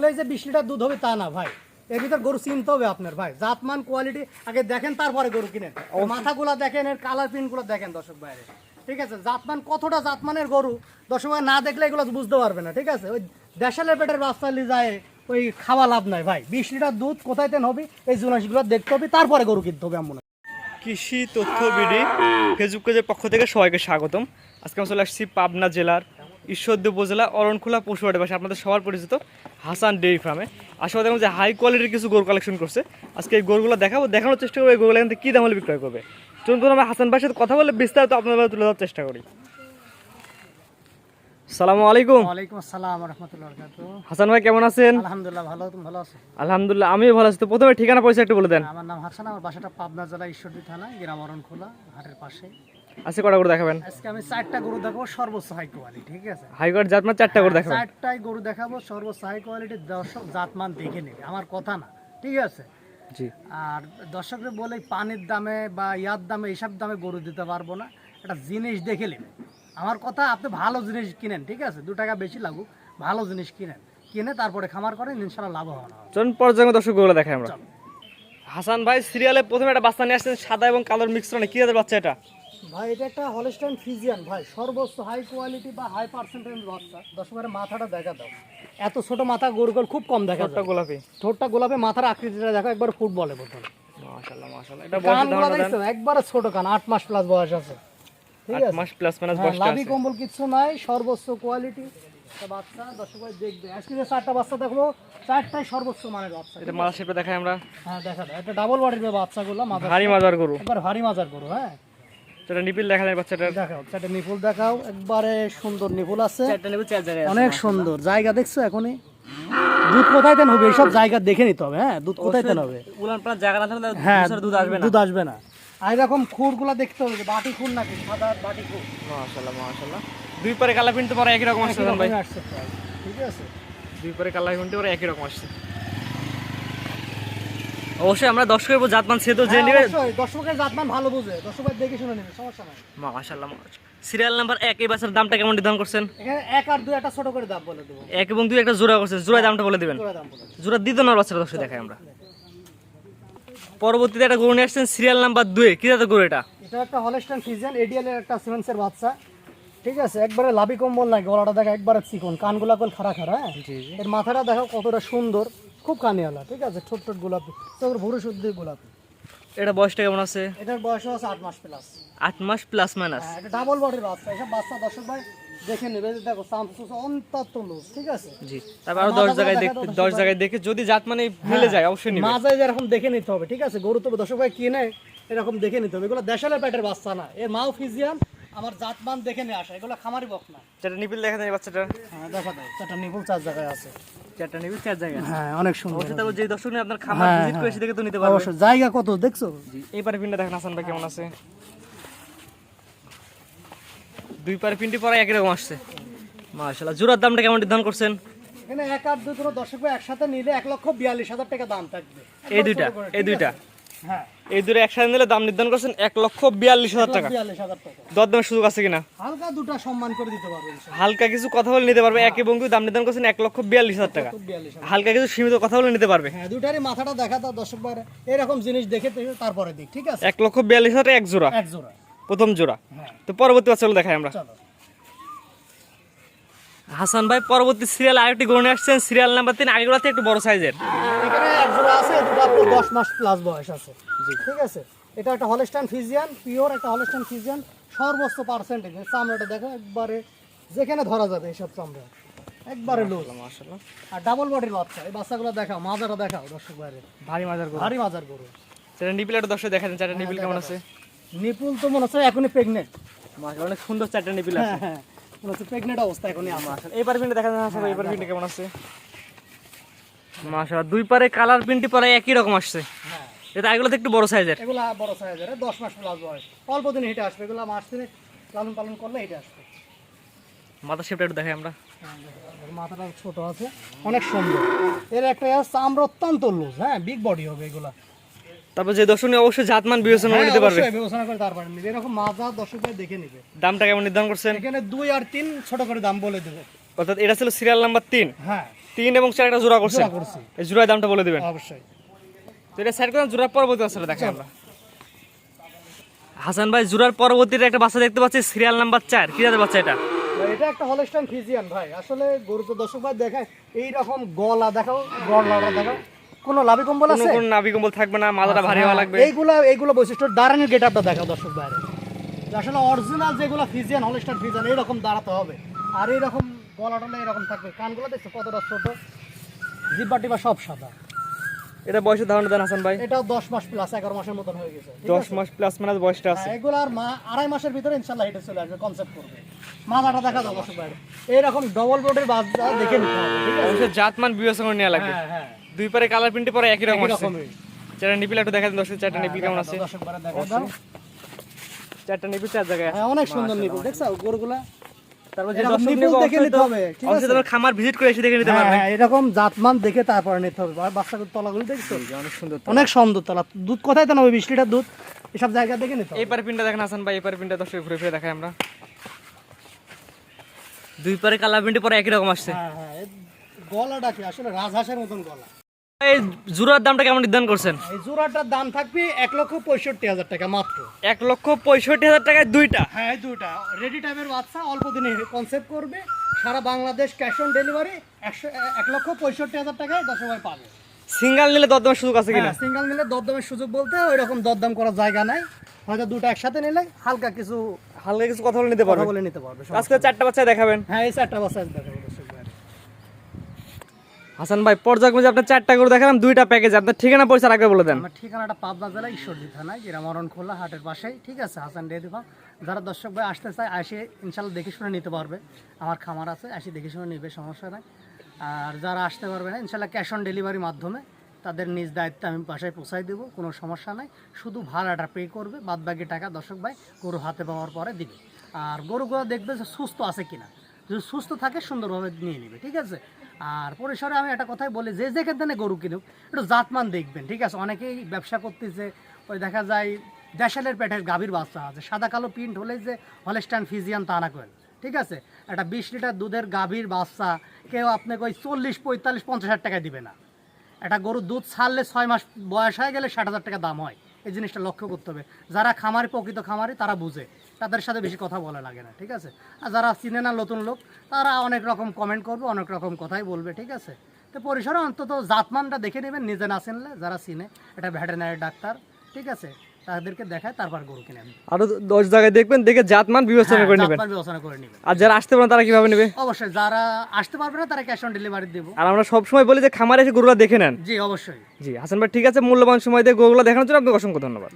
হলেই যে বিশ লিটার দুধ হবে তা না ভাই। এর ভিতর গরু চিনতে হবে আপনার ভাই। জাতমান কোয়ালিটি আগে দেখেন তারপরে গরু কিনেন। মাথাগুলো দেখেন এর কালার প্রিন্টগুলো দেখেন দর্শক বাইরে ঠিক আছে? জাতমান কতটা জাতমানের গরু? দর্শক না দেখলে এগুলো বুঝতে পারবে না ঠিক আছে? ওই দেশালের পেটের বাচ্চা যায় ওই খাওয়া লাভ নাই ভাই। বিশ লিটার দুধ কোথায় তেন হবে এই জুনাসগুলো দেখতে হবে তারপরে গরু কিনতে হবে এমন। কৃষি তথ্য বিডি ফেসবুক পেজের পক্ষ থেকে সবাইকে স্বাগতম। আজকে আমরা চলে আসছি পাবনা জেলার ঈশ্বরদী উপজেলা অরণখোলা পশুহাটে পাশে আপনাদের সবার পরিচিত হাসান ডেইরি ফার্মে। আসলে দেখুন যে হাই কোয়ালিটির কিছু গরু কালেকশন করছে। আজকে এই গরুগুলো দেখাবো দেখানোর চেষ্টা করব এই গরুগুলো এখান থেকে কী দাম হলে বিক্রয় করবে। চলুন প্রথমে আমরা হাসান ভাইয়ের সাথে কথা বলে বিস্তারিত আপনাদের তুলে ধরার চেষ্টা করি। সালামু আলাইকুম। ওয়ালাইকুম আসসালাম রহমতুল্লাহ হাসান ভাই কেমন আছেন? আলহামদুলিল্লাহ ভালো তুমি ভালো আছো? আলহামদুলিল্লাহ আমিও ভালো আছি। তো প্রথমে ঠিকানা পয়সা একটু বলে দেন। আমার নাম হাসান আমার বাসাটা পাবনা জেলা ঈশ্বরদী থানা গ্রাম অরণখোলা হাটের পাশে। আজকে কটা করে দেখাবেন? আজকে আমি চারটা গরু দেখাবো সর্বোচ্চ হাই কোয়ালিটি ঠিক আছে? হাইকোর্ট জাতমান চারটা করে দেখাবেন। চারটাই গরু দেখাবো সর্বোচ্চ হাই কোয়ালিটির দর্শক জাতমান দেখে নেবে আমার কথা না ঠিক আছে? জি। আর দর্শকরা বলে পানির দামে বা ইয়ার দামে এইসব দামে গরু দিতে পারব না একটা জিনিস দেখে নেবে। আমার কথা আপনি ভালো জিনিস কিনেন ঠিক আছে? দু টাকা বেশি লাগুক ভালো জিনিস কিনেন। কিনে তারপরে খামার করেন ইনশাল্লাহ লাভবান হবে চলুন পর্যায়ে দর্শক দেখাই আমরা। হাসান ভাই সিরিয়ালে প্রথমে একটা বাচ্চা নিয়ে আসছেন সাদা এবং কালোর মিক্সরনে কি জাতের বাচ্চা এটা? ভাই এটা একটা হলস্টাইন ফিজিয়ান ভাই সর্বোচ্চ হাই কোয়ালিটি বা হাই পার্সেন্টেজ বাচ্চা। মাথাটা দেখা দাও। এত ছোট মাথা গরুগুল খুব কম দেখা গোলাপি। ঠোঁটটা গোলাপে মাথার আকৃতিটা দেখো একবার ফুটবলে বোতল মাশাআল্লাহ মাশাআল্লাহ। এটা বয়স কানগুলো ধারণা দেন। দেখছ একবারে ছোট কান আট মাস প্লাস বয়স আছে। ঠিক আট আছে? মাস প্লাস মাইনাস হ্যাঁ, বয়সটা লাভি কম্বল কিছু নাই সর্বোচ্চ কোয়ালিটি বাচ্চা। দর্শক ভাই দেখবে। আজকে যে চারটা বাচ্চা দেখব চারটাই সর্বোচ্চ মানের বাচ্চা। এটা মালা শেপে দেখাই আমরা। হ্যাঁ দেখা যায় একটা ডাবল বডির বাচ্চাগুলো মাথা ভারী মাজার গরু। একবার ভারী মাজার করো হ্যাঁ। এটা নিপিল দেখাও চারটে নিপুল দেখাও। একবারে সুন্দর নিপুল আছে। চারটা চার জায়গায় অনেক সুন্দর। জায়গা দেখছ এখনই? দুধ কোথায় দেন হবে? এইসব জায়গা দেখে নিতে হবে হ্যাঁ? দুধ কোথায় দেন হবে? উলান পালান জায়গা না থাকলে হ্যাঁ দুধ আসবে না। দুধ আসবে না। আর এরকম খুরগুলা দেখতে হবে যে বাটি খুর নাকি সাদা বাটি খুর। মাশাআল্লাহ মাশাআল্লাহ। দুই পারে কালা প্রিন্ট পরে একই রকম আসছে ভাই। ঠিক আছে? দুই পারে কালা প্রিন্ট পরে একই রকম আসছে। অবশ্যই আমরা দর্শকের উপর জাতমান সে তো জেনে নেবে। দর্শকের জাতমান ভালো বুঝে। দর্শকের দেখে শুনে নেবে সমস্যা নাই। মাশাআল্লাহ সিরিয়াল নাম্বার এক এই বাচ্চার দামটা কেমন নির্ধারণ করছেন? এখানে এক আর দুই একটা ছোট করে দাম বলে দেবো। এক এবং দুই একটা জোড়া করছেন। জোড়া দামটা বলে দিবেন। জোড়া দাম বলে জোড়া দিত না বাচ্চাটা দর্শক দেখাই আমরা। পরবর্তীতে একটা গরু নিয়ে আসছেন সিরিয়াল নাম্বার দুই। কি জাতের গরু এটা? এটা একটা হলস্টাইন ফিজিয়ান এডিএল এর একটা সিমেন্সের বাচ্চা। ঠিক আছে একবারে লাভি কম্বল লাগে গলাটা দেখা একবারে চিকন কানগুলা কল খাড়া খাড়া হ্যাঁ? এর মাথাটা দেখো কতটা সুন্দর। খুব কানিওয়ালা ঠিক আছে? ছোট ছোট গোলাপি তোর ভুরু শুদ্ধি গোলাপি। এটা বয়সটা কেমন আছে? এটার বয়স আছে আট মাস প্লাস আট মাস প্লাস মাইনাস হ্যাঁ এটা ডাবল বডির বাচ্চা এসব বাচ্চা দর্শক ভাই দেখে নেবে দেখো সামসুস অন্তত লুজ ঠিক আছে? জি তারপর আরও দশ জায়গায় দেখতে দশ জায়গায় দেখে যদি জাত মানে মিলে যায় অবশ্যই নিবে। মাঝে এরকম দেখে নিতে হবে ঠিক আছে? গরু তো দর্শক ভাই কিনে এরকম দেখে নিতে হবে। এগুলো দেশালের পেটের বাচ্চা না এর মাও ফিজিয়ান আমার জাতমান দেখে নিয়ে আসা এগুলো খামারি বক না। যেটা নিপিল দেখা যায় বাচ্চাটা হ্যাঁ দেখা দেয় চারটা নিপুল চার জায়গায় আছে। চারটা নিপিল চার জায়গায় হ্যাঁ অনেক সুন্দর। অবশ্যই তারপর যে দর্শক নিয়ে আপনার খামার হ্যাঁ, ভিজিট করে হ্যাঁ। দেখে তো নিতে পারবে। অবশ্যই। জায়গা কত দেখছ? জি পিনটা দেখেন হাসান ভাই কেমন আছে? দুই পারে পিনটি পরে একই রকম আসছে। মাশাআল্লাহ জোড়ার দামটা কেমন নির্ধারণ করছেন? এখানে এক আর দুই কোনো দর্শক একসাথে নিলে এক লক্ষ বিয়াল্লিশ হাজার টাকা দাম থাকবে। এই দুইটা এই দুইটা। হ্যাঁ। এই দুটো একসাথে নিলে দাম নির্ধারণ করছেন এক লক্ষ বিয়াল্লিশ হাজার টাকা। দরদামের সুযোগ আছে কিনা? হালকা দুটা সম্মান করে দিতে পারবে হালকা কিছু কথা বলে নিতে পারবে এক এবং দুই দাম নির্ধারণ করছেন এক লক্ষ বিয়াল্লিশ হাজার টাকা। হালকা কিছু সীমিত কথা বলে নিতে পারবে। হ্যাঁ দুটারই মাথাটা দেখা দাও দর্শক ভাই এরকম জিনিস দেখে তারপরে দিক ঠিক আছে? এক লক্ষ বিয়াল্লিশ হাজার এক জোড়া। এক জোড়া। প্রথম জোড়া। হ্যাঁ। তো পরবর্তী বাচ্চাগুলো দেখাই আমরা। হাসান ভাই পরবর্তী সিরিয়াল আরেকটি নিয়ে আসছেন। সিরিয়াল নাম্বার তিন আগেগুলোতে একটু বড় সাইজের এখানে এক জোড়া আছে দশ মাস প্লাস বয়স আছে। ঠিক আছে? এটা একটা হলস্টাইন ফিজিয়ান পিওর একটা হলস্টাইন ফিজিয়ান সর্বোচ্চ পার্সেন্টেজ চামড়াটা দেখো একবারে যেখানে ধরা যাবে এইসব চামড়া। একবারে লো আর ডাবল বডির বাচ্চা এই বাচ্চাগুলো দেখাও মাজাটা দেখাও দর্শক বাইরে ভারী মাজার গরু। ভারী মাজার গরু। সেটা নিপিল একটা দর্শক দেখা যান চারটা নিপিল কেমন আছে? নিপুল তো মনে হচ্ছে এখনই প্রেগনেন্ট মাশাআল্লাহ অনেক সুন্দর চারটা নিপিল আছে। হ্যাঁ হ্যাঁ মনে হচ্ছে প্রেগনেন্ট অবস্থা এখনই আমার। এই পারে পিনটা দেখা এই পারে পিনটা কেমন আছে? মাশাআল্লাহ দুই পারে কালার প্রিন্টটি পরে একই রকম আসছে। হ্যাঁ। এটা আগেগুলোতে একটু বড় সাইজের এগুলা বড় সাইজের দশ মাস প্লাস বয়স। অল্প দিনে হেঁটে আসবে এগুলো মাস দিনে লালন পালন করলে হেঁটে আসবে। মাথা শেপটা একটু দেখাই আমরা। মাথাটা ছোট আছে অনেক সুন্দর। এর একটা চামড়া অত্যন্ত লুজ হ্যাঁ বিগ বডি হবে এগুলা। তারপর যে দর্শক নিয়ে অবশ্যই জাতমান বিবেচনা করে হ্যাঁ, নিতে পারবে। বিবেচনা করে তারপরে নিবে এরকম মাজা দর্শক ভাই দেখে নিবে। দামটা কেমন নির্ধারণ করছেন? এখানে দুই আর তিন ছোট করে দাম বলে দেবে। অর্থাৎ এটা ছিল সিরিয়াল নাম্বার তিন। হ্যাঁ। তিন এবং চার একটা জোড়া করছে। এই জোড়ার দামটা বলে দিবেন। অবশ্যই। তো এটা সাইড করে জোড়ার পরবর্তী বাচ্চাটা দেখাই আমরা। হাসান ভাই জোড়ার পরবর্তীতে একটা বাচ্চা দেখতে পাচ্ছি সিরিয়াল নাম্বার চার। কি জাতের বাচ্চা এটা? এটা একটা হলস্টাইন ফিজিয়ান ভাই। আসলে গরু তো দর্শক ভাই দেখায় এইরকম গলা দেখাও গলাটা দেখাও। কোনো লাভি কম্বল আছে? কোনো নাভি কম্বল থাকবে না মাথাটা ভারী হওয়া লাগবে। এইগুলা এইগুলো বৈশিষ্ট্য দাঁড়ানোর গেট আপটা দেখাও দর্শক বাইরে আসলে অরিজিনাল যেগুলো ফিজিয়ান হলস্টাইন ফিজিয়ান এইরকম দাঁড়াতে হবে। আর এইরকম গলাটা এরকম থাকবে। কানগুলো দেখছ কতটা ছোট? জিব্বা টিবা সব সাদা। এটা বয়সের ধারণা দেন হাসান ভাই। এটাও দশ মাস প্লাস এগারো মাসের মতন হয়ে গেছে ঠিক দশ আছে? মাস প্লাস মাইনাস বয়সটা আছে। হ্যাঁ, এগুলো আর মা আড়াই মাসের ভিতরে ইনশাল্লাহ হেঁটে চলে আসবে কনসেপ্ট করবে। মাথাটা দেখা যাবে দর্শক বাইরে এইরকম ডবল বোর্ডের বাচ্চা দেখে নিতে হবে আছে? অবশ্যই জাতমান বিবেচনা নেওয়া লাগবে। হ্যাঁ হ্যাঁ। দুই পারে কালার প্রিন্টে পরে একই রকম আছে। চারটা নিপিল একটু দেখা দিন দর্শক চারটা নিপিল কেমন আছে? দর্শক বাইরে দেখা দাও চারটা নিপিল চার জায়গায় হ্যাঁ অনেক সুন্দর নিপুল দেখছ? গরুগুলা খামার ভিজিট করে এসে দেখে নিতে হ্যাঁ পারবে। হ্যাঁ এরকম জাতমান দেখে তারপরে নিতে হবে। আর তলাগুলো দেখছ? অনেক সুন্দর অনেক সুন্দর তলা। দুধ কোথায় তো নেবে? বিশ লিটার দুধ। এসব জায়গা দেখে নিতে হবে। এই পারে পিনটা দেখেন হাসান ভাই এই পারে পিনটা দর্শক ঘুরে ফিরে দেখাই আমরা। দুই পারে কালার প্রিন্টে পরে একই রকম আসছে। হ্যাঁ হ্যাঁ গলাটা কি? আসলে রাজহাঁসের মতন গলা। এই জুরার দামটা কেমন নির্ধারণ করছেন? এই জোড়াটার দাম থাকবে এক লক্ষ পঁয়ষট্টি হাজার টাকা মাত্র। এক লক্ষ পঁয়ষট্টি হাজার টাকায় দুইটা? হ্যাঁ এই দুটা রেডি টাইপের বাচ্চা অল্প দিনে কনসেপ্ট করবে সারা বাংলাদেশ ক্যাশ অন ডেলিভারি একশো এক লক্ষ পঁয়ষট্টি হাজার টাকায় দশ সময় পাবে। সিঙ্গাল নিলে দরদামের সুযোগ আছে কিনা? সিঙ্গেল নিলে দরদামের সুযোগ বলতে ওই রকম দরদাম করার জায়গা নাই। হয়তো দুটো একসাথে নিলে হালকা কিছু হালকা কিছু কথা বলে নিতে পারবে। বলে নিতে পারবে আজকে চারটা বাচ্চা দেখাবেন। হ্যাঁ এই চারটা বাচ্চা দেখাবো। দর্শক ভাইরা। হাসান ভাই, পর্যায়ক্রমে যে আপনার চারটা করে দেখালাম, দুইটা প্যাকেজ আপনার ঠিকানা পয়সা আগে বলে দেন। আমার ঠিকানাটা পাবনা জেলা ঈশ্বরদী থানায় গ্রামরণ খোলা হাটের পাশেই। ঠিক আছে, হাসান ডেয়ারি ফার্ম যারা দর্শক ভাই আসতে চায়, আসে ইনশাল্লাহ দেখে শুনে নিতে পারবে। আমার খামার আছে, আসে দেখে শুনে নিবে, সমস্যা নাই। আর যারা আসতে পারবে না ইনশাল্লাহ ক্যাশ অন ডেলিভারির মাধ্যমে তাদের নিজ দায়িত্বে আমি বাসায় পৌঁছাই দেবো, কোনো সমস্যা নাই। শুধু ভাড়াটা পে করবে বাদ বাকি টাকা দর্শক ভাই গরু হাতে পাওয়ার পরে দিবে। আর গরুগুলো দেখবে যে সুস্থ আছে কিনা। যদি সুস্থ থাকে, সুন্দরভাবে নিয়ে নেবে, ঠিক আছে? আর পরিসরে আমি একটা কথাই বলি, যে যেখানে গরু কিনুক, একটু জাতমান দেখবেন, ঠিক আছে? অনেকেই ব্যবসা করতেছে, ওই দেখা যায় দেশালের পেটের গাভীর বাচ্চা আছে, সাদা কালো প্রিন্ট হলে যে হলেস্টান ফিজিয়ান তা না করেন ঠিক আছে? একটা বিশ লিটার দুধের গাভীর বাচ্চা, কেউ আপনাকে ওই চল্লিশ, পঁয়তাল্লিশ, পঞ্চাশ হাজার টাকা দিবে না। একটা গরুর দুধ ছাড়লে ছয় মাস বয়স হয়ে গেলে ষাট হাজার টাকা দাম হয়। এই জিনিসটা লক্ষ্য করতে হবে। যারা খামারি, প্রকৃত খামারি, তারা বুঝে। তাদের সাথে বেশি কথা বলা লাগে না, ঠিক আছে? আর যারা চিনে না নতুন লোক, তারা অনেক রকম কমেন্ট করবে, অনেক রকম কথাই বলবে, ঠিক আছে? তো পরিসরে অন্তত জাতমানটা দেখে নেবেন, নিজে না চিনলে যারা চিনে, এটা ভেটেরিনারি ডাক্তার, ঠিক আছে? তাদেরকে দেখায় তারপর গরু কিনে আরও দশ জায়গায় দেখবেন দেখে জাতমান বিবেচনা করে নেবেন। বিবেচনা করে নেবেন। আর যারা আসতে পারে তারা কীভাবে নেবে? অবশ্যই যারা আসতে পারবে না তারা ক্যাশ অন ডেলিভারি দেব। আর আমরা সবসময় বলি যে খামারে এসে গরুরা দেখে নেন। জি অবশ্যই। জি হাসান ভাই ঠিক আছে মূল্যবান সময় দিয়ে গরুগুলো দেখানোর জন্য আপনাকে অসংখ্য ধন্যবাদ।